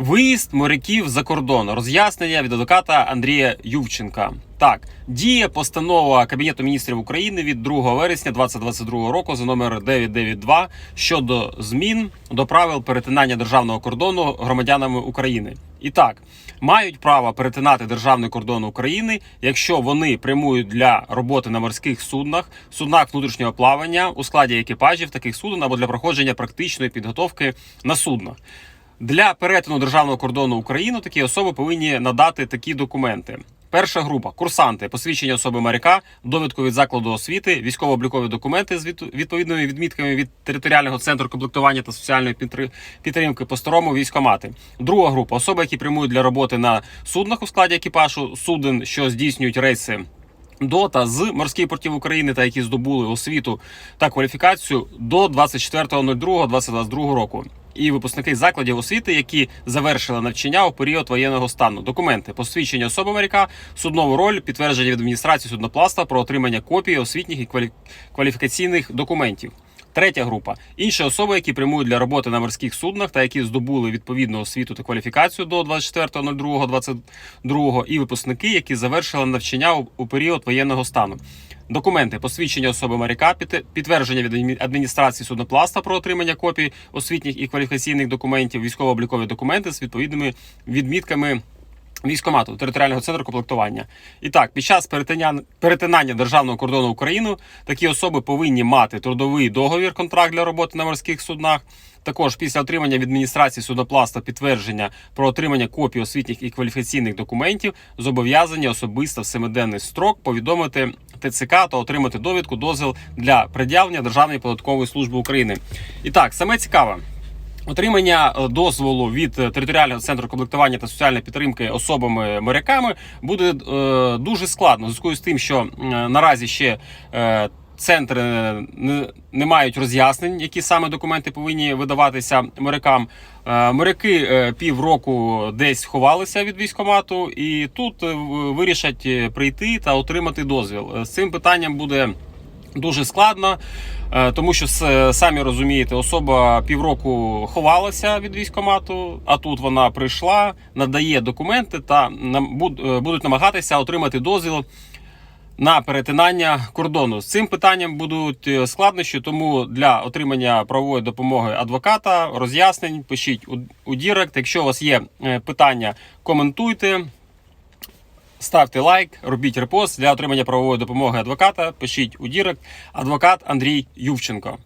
Виїзд моряків за кордон. Роз'яснення від адвоката Андрія Ювченка. Так, діє постанова Кабінету міністрів України від 2 вересня 2022 року за номер 992 щодо змін до правил перетинання державного кордону громадянами України. І так, мають право перетинати державний кордон України, якщо вони прямують для роботи на морських суднах, суднах внутрішнього плавання у складі екіпажів таких суден або для проходження практичної підготовки на суднах. Для перетину державного кордону України такі особи повинні надати такі документи. Перша група курсанти, посвідчення особи моряка, довідку від закладу освіти, військово-облікові документи з відповідними відмітками від територіального центру комплектування та соціальної підтри- підтримки по старому військомати. Друга група особи, які прямують для роботи на суднах у складі екіпажу, суден, що здійснюють рейси до та з морських портів України та які здобули освіту та кваліфікацію до 24.02.2022 року. І випускники закладів освіти, які завершили навчання у період воєнного стану, документи, посвідчення особи моряка, суднову роль, підтвердження від адміністрації суднопластва про отримання копії освітніх і квалі- кваліфікаційних документів. Третя група інші особи, які прямують для роботи на морських суднах та які здобули відповідну освіту та кваліфікацію до 24.02.22 і випускники, які завершили навчання у період воєнного стану. Документи, посвідчення особи моряка, під- підтвердження від адміністрації суднопласта про отримання копій освітніх і кваліфікаційних документів, військово-облікові документи з відповідними відмітками військомату територіального центру комплектування. І так, під час перетинання, перетинання державного кордону України такі особи повинні мати трудовий договір, контракт для роботи на морських суднах. Також після отримання від адміністрації судопласта підтвердження про отримання копій освітніх і кваліфікаційних документів зобов'язані особисто в семиденний строк повідомити ТЦК та отримати довідку дозвіл для пред'явлення Державної податкової служби України. І так, саме цікаве. Отримання е, дозволу від е, територіального центру комплектування та соціальної підтримки особами моряками буде е, дуже складно зв'язку з тим, що е, наразі ще е, центри не, мають роз'яснень, які саме документи повинні видаватися морякам. Е, моряки е, півроку десь ховалися від військомату, і тут е, вирішать прийти та отримати дозвіл. З цим питанням буде дуже складно, тому що самі розумієте, особа півроку ховалася від військомату, а тут вона прийшла, надає документи та будуть намагатися отримати дозвіл. На перетинання кордону з цим питанням будуть е, складнощі, тому для отримання правової допомоги адвоката роз'яснень пишіть у, Дірект. Якщо у вас є е, питання, коментуйте. Ставте лайк, робіть репост для отримання правової допомоги адвоката. Пишіть у Дірект адвокат Андрій Ювченко.